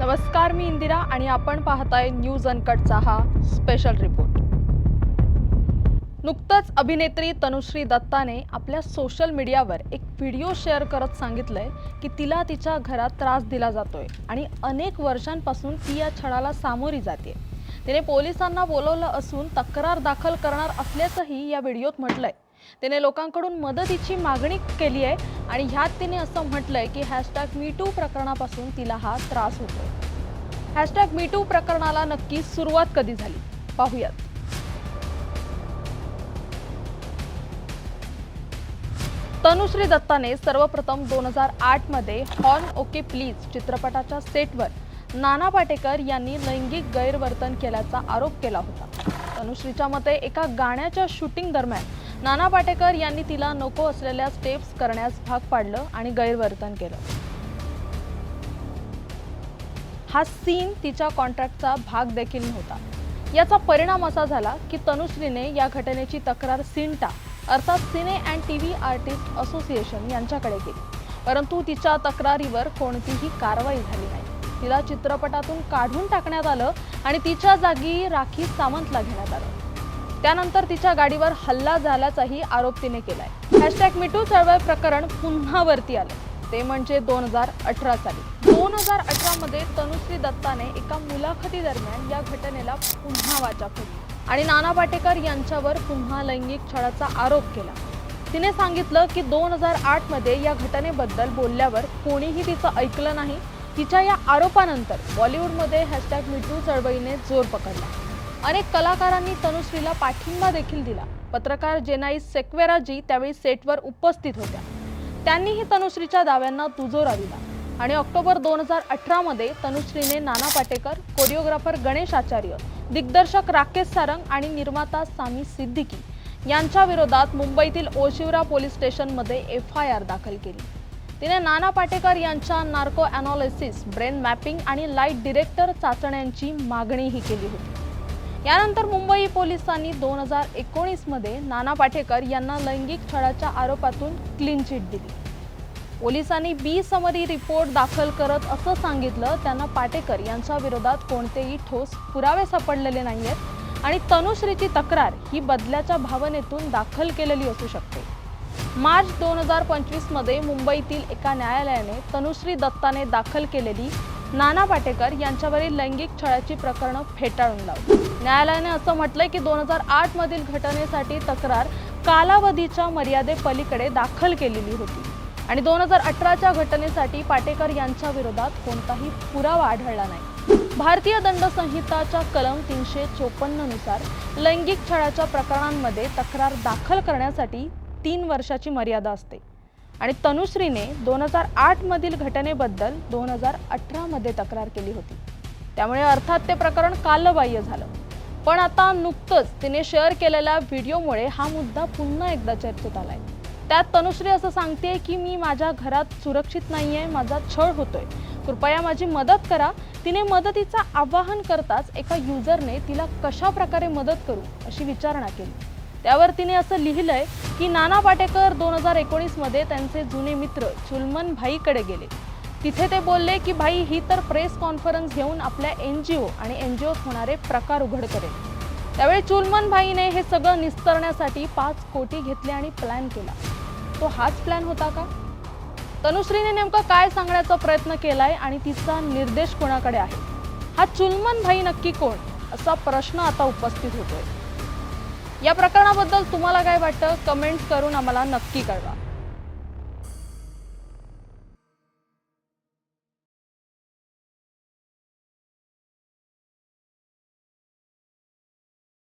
नमस्कार मी इंदिरा आणि आपण पाहताय न्यूज अनकटचा हा स्पेशल रिपोर्ट नुकतंच अभिनेत्री तनुश्री दत्ताने आपल्या सोशल मीडियावर एक व्हिडिओ शेअर करत सांगितलंय की तिला तिच्या घरात त्रास दिला जातोय आणि अनेक वर्षांपासून ती या छळाला सामोरी जाते तिने पोलिसांना बोलवलं असून तक्रार दाखल करणार असल्याचंही या व्हिडिओत म्हटलंय. तिने लोकांकडून मदतीची मागणी केली आहे आणि ह्यात तिने असं म्हटलंय की हॅशटॅग मी टू प्रकरणापासून तिला हा त्रास होतोय. हॅशटॅग मी टू प्रकरणाला नक्की सुरुवात कधी झाली? पाहूयात. तनुश्री दत्ताने सर्वप्रथम दोन हजार आठमध्ये हॉर्न ओके प्लीज चित्रपटाच्या सेटवर नाना पाटेकर यांनी लैंगिक गैरवर्तन केल्याचा आरोप केला होता. तनुश्रीच्या मते एका गाण्याच्या शूटिंग दरम्यान नाना पाटेकर यांनी तिला नको असलेल्या स्टेप्स करण्यास भाग पाडलं आणि गैरवर्तन केलं. हा सीन तिच्या कॉन्ट्रॅक्टचा भाग देखील नव्हता. याचा परिणाम असा झाला की तनुश्रीने या घटनेची तक्रार सिंटा अर्थात cine and T V artist association यांच्याकडे केली. परंतु तिच्या तक्रारीवर कोणतीही कारवाई झाली नाही. तिला चित्रपटातून काढून टाकण्यात आलं आणि तिच्या जागी राखी सावंतला घेण्यात आलं. त्यानंतर तिच्या गाडीवर हल्ला झाल्याचाही आरोप तिने केलाय. हॅशटॅग मिटू चळवळ प्रकरण पुन्हा वरती आलं ते म्हणजे दोन हजार अठरा साली. दोन हजार अठरामध्ये तनुश्री दत्ताने एका मुलाखती दरम्यान या घटनेला पुन्हा वाचा फोडली आणि नाना पाटेकर यांच्यावर पुन्हा लैंगिक छळाचा आरोप केला. तिने सांगितलं की दोन हजार आठमध्ये या घटनेबद्दल बोलल्यावर कोणीही तिचं ऐकलं नाही. तिच्या या आरोपानंतर बॉलिवूडमध्ये हॅशटॅग मिटू चळवळीने जोर पकडला. अनेक कलाकारांनी तनुश्रीला पाठिंबा देखील दिला. पत्रकार जेनाई सेक्वेराजी त्यावेळी सेटवर उपस्थित होत्या. त्यांनीही तनुश्रीच्या दाव्यांना दुजोरा दिला. आणि ऑक्टोबर दोन हजार अठरामध्ये तनुश्रीने नाना पाटेकर कोरिओग्राफर गणेश आचार्य दिग्दर्शक राकेश सारंग आणि निर्माता सामी सिद्दीकी यांच्या विरोधात मुंबईतील ओशिवरा पोलीस स्टेशनमध्ये एफ आय आर दाखल केली. तिने नाना पाटेकर यांच्या नार्को अनालिसिस ब्रेन मॅपिंग आणि लाइट डिरेक्टर चाचण्यांची मागणीही केली होती. यानंतर मुंबई पोलिसांनी दोन हजार एकोणीसमध्ये नाना पाटेकर यांना लैंगिक छळाच्या आरोपातून क्लीन चिट दिली. पोलिसांनी बी समरी रिपोर्ट दाखल करत असं सांगितलं त्यांना पाटेकर यांच्या विरोधात कोणतेही ठोस पुरावे सापडलेले नाहीयेत आणि तनुश्रीची तक्रार ही बदल्याच्या भावनेतून दाखल केलेली असू शकते. मार्च दोन हजार पंचवीसमध्ये मुंबईतील एका न्यायालयाने तनुश्री दत्ताने दाखल केलेली नाना पाटेकर यांच्यावरील लैंगिक छळाची प्रकरणं फेटाळून लावली. न्यायालयाने असं म्हटलंय की दोन हजार आठ मधील घटनेसाठी तक्रार कालावधीच्या मर्यादेपलीकडे दाखल केलेली होती. आणि दोन हजार अठराच्या घटनेसाठी पाटेकर यांच्या विरोधात कोणताही पुरावा आढळला नाही. भारतीय दंड संहिताच्या कलम तीनशे चोपन्ननुसार लैंगिक छळाच्या प्रकरणांमध्ये तक्रार दाखल करण्यासाठी तीन वर्षाची मर्यादा असते. आणि तनुश्रीने दोन हजार आठमधील घटनेबद्दल दोन हजार अठरामध्ये तक्रार केली होती. त्यामुळे अर्थात ते प्रकरण कालबाह्य झालं. पण आता नुकतंच तिने शेअर केलेल्या व्हिडिओमुळे हा मुद्दा पुन्हा एकदा चर्चेत आलाय. त्यात तनुश्री असं सांगते की मी माझ्या घरात सुरक्षित नाही आहे माझा छळ होतोय. कृपया माझी मदत करा. तिने मदतीचं आवाहन करताच एका युजरने तिला कशा प्रकारे मदत करू अशी विचारणा केली. त्यावर तिने असं लिहिलंय की नाना पाटेकर दोन हजार एकोणीसमध्ये त्यांचे जुने मित्र चुलमन भाईकडे गेले. तिथे ते बोलले की भाई ही तर प्रेस कॉन्फरन्स घेऊन आपल्या एन जी ओ आणि एन जी ओत होणारे प्रकार उघड करेल. त्यावेळी चुलमन भाईने हे सगळं निस्तरण्यासाठी पाच कोटी घेतले आणि प्लॅन केला. तो हाच प्लॅन होता का? तनुश्रीने नेमकं काय सांगण्याचा प्रयत्न केलाय आणि तिचा निर्देश कोणाकडे आहे? हा चुलमन भाई नक्की कोण? असा प्रश्न आता उपस्थित होतोय. या प्रकरणाबद्दल तुम्हाला काय वाटतं? कमेंट्स करून आम्हाला नक्की कळवा.